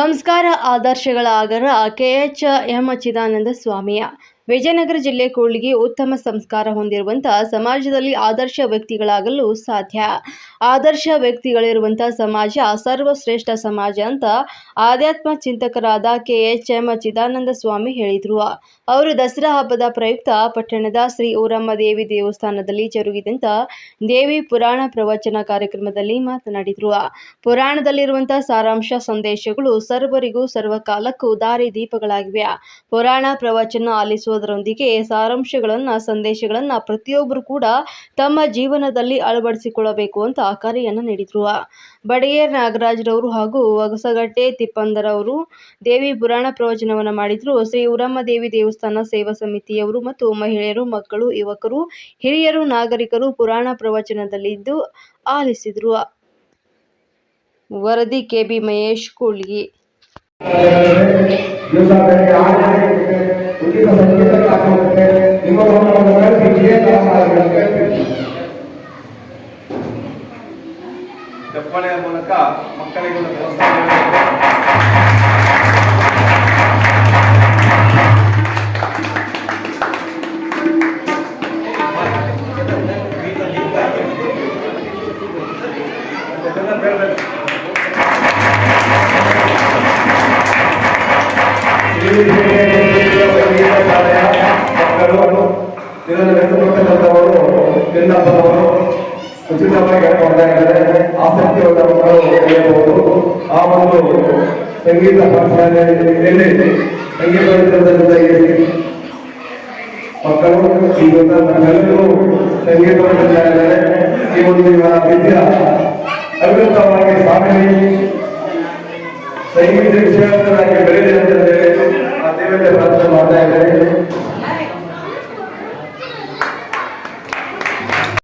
ಸಂಸ್ಕಾರ ಆದರ್ಶಗಳ ಆಗರ ಕೆಎಚ್ ಎಂ ಚಿದಾನಂದ ಸ್ವಾಮಿಯ ವಿಜಯನಗರ ಜಿಲ್ಲೆ ಕೂಡ್ಲಿಗಿ ಉತ್ತಮ ಸಂಸ್ಕಾರ ಹೊಂದಿರುವಂತಹ ಸಮಾಜದಲ್ಲಿ ಆದರ್ಶ ವ್ಯಕ್ತಿಗಳಾಗಲು ಸಾಧ್ಯ. ಆದರ್ಶ ವ್ಯಕ್ತಿಗಳಿರುವಂತಹ ಸಮಾಜ ಸರ್ವಶ್ರೇಷ್ಠ ಸಮಾಜ ಅಂತ ಆಧ್ಯಾತ್ಮ ಚಿಂತಕರಾದ ಕೆಎಚ್ ಎಂ ಚಿದಾನಂದ ಸ್ವಾಮಿ ಹೇಳಿದರು. ಅವರು ದಸರಾ ಹಬ್ಬದ ಪ್ರಯುಕ್ತ ಪಟ್ಟಣದ ಶ್ರೀ ಊರಮ್ಮ ದೇವಿ ದೇವಸ್ಥಾನದಲ್ಲಿ ಜರುಗಿದಂತ ದೇವಿ ಪುರಾಣ ಪ್ರವಚನ ಕಾರ್ಯಕ್ರಮದಲ್ಲಿ ಮಾತನಾಡಿದರು. ಪುರಾಣದಲ್ಲಿರುವಂತಹ ಸಾರಾಂಶ ಸಂದೇಶಗಳು ಸರ್ವರಿಗೂ ಸರ್ವಕಾಲಕ್ಕೂ ದಾರಿ ದೀಪಗಳಾಗಿವೆ. ಪುರಾಣ ಪ್ರವಚನ ಆಲಿಸುವುದರೊಂದಿಗೆ ಸಾರಾಂಶಗಳನ್ನ, ಸಂದೇಶಗಳನ್ನ ಪ್ರತಿಯೊಬ್ಬರು ಕೂಡ ತಮ್ಮ ಜೀವನದಲ್ಲಿ ಅಳವಡಿಸಿಕೊಳ್ಳಬೇಕು ಅಂತ ಕರೆಯನ್ನು ನೀಡಿದರು. ನಾಗರಾಜ್ ನಾಗರಾಜ್ರವರು ಹಾಗೂ ಹೊಸಗಟ್ಟೆ ತಿಪ್ಪಂದರವರು ದೇವಿ ಪುರಾಣ ಪ್ರವಚನವನ್ನು ಮಾಡಿದ್ರು. ಶ್ರೀ ಉರಮ್ಮ ದೇವಿ ದೇವಸ್ಥಾನ ಸೇವಾ ಸಮಿತಿಯವರು ಮತ್ತು ಮಹಿಳೆಯರು, ಮಕ್ಕಳು, ಯುವಕರು, ಹಿರಿಯರು, ನಾಗರಿಕರು ಪುರಾಣ ಪ್ರವಚನದಲ್ಲಿದ್ದು ಆಲಿಸಿದರು. ವರದಿ ಕೆಬಿ ಮಹೇಶ್ ಕೂಳ್ಗಿ ದಪ್ಪಣೆಯ ಮೂಲಕ ಮಕ್ಕಳಿಗೆ. ಮಕ್ಕಳು ಉಚಿತವಾಗಿ ಹೇಳ್ಕೊಡ್ತಾ ಇದ್ದಾರೆ ಆಸಕ್ತಿ ಮಕ್ಕಳು ಆ ಒಂದು ಸಂಗೀತ ಪಾಠಶಾಲೆಯಲ್ಲಿ ಸಂಗೀತ ಮಕ್ಕಳು ಈಗ ನಮ್ಮೆಲ್ಲರೂ ಸಂಗೀತವನ್ನು ಕಲಿತಾ ಇದ್ದಾರೆ ಈ ಒಂದು ಇವರ ವಿದ್ಯಾ ಅದ್ಭುತವಾಗಿ ಸಾಗಲಿ ಸಂಗೀತ ವಿಷಯ ಬೆಳೆದಿದೆ ಅಂತ ಹೇಳಿ ಆ ದೇವತೆ ಪ್ರಾರ್ಥನೆ ಮಾಡ್ತಾ ಇದ್ದಾರೆ